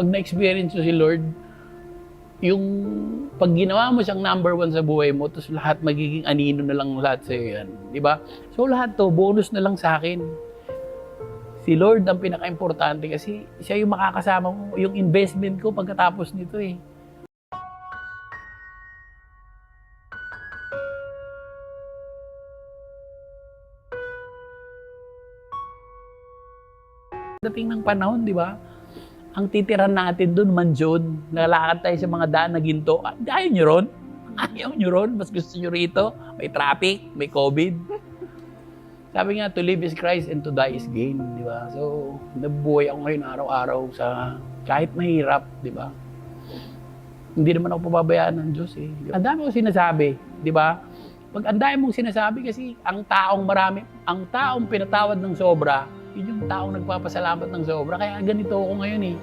pag na-experience mo si Lord, yung pag ginawa mo siyang number one sa buhay mo, tapos lahat magiging anino na lang lahat sa'yo yan. Di ba? So lahat to, bonus na lang sa akin. Si Lord ang pinaka-importante kasi siya yung makakasama mo, yung investment ko pagkatapos nito eh. Dating ng panahon, di ba? Ang titiran natin doon, mansyon, nalakad tayo sa mga daan na ginto. Ayaw nyo ron? Ayaw nyo ron? Mas gusto nyo rito? May traffic, may COVID. Sabi nga, to live is Christ and to die is gain, di ba? So, nabubuhay ako ngayon araw-araw sa kahit mahirap, di ba? Hindi naman ako pababayaan ng Diyos eh. Ang dami ko sinasabi, di ba? Pag ang dami mong sinasabi kasi ang taong marami, ang taong pinatawad ng sobra, yun yung taong nagpapasalamat ng sobra. Kaya ganito ako ngayon eh.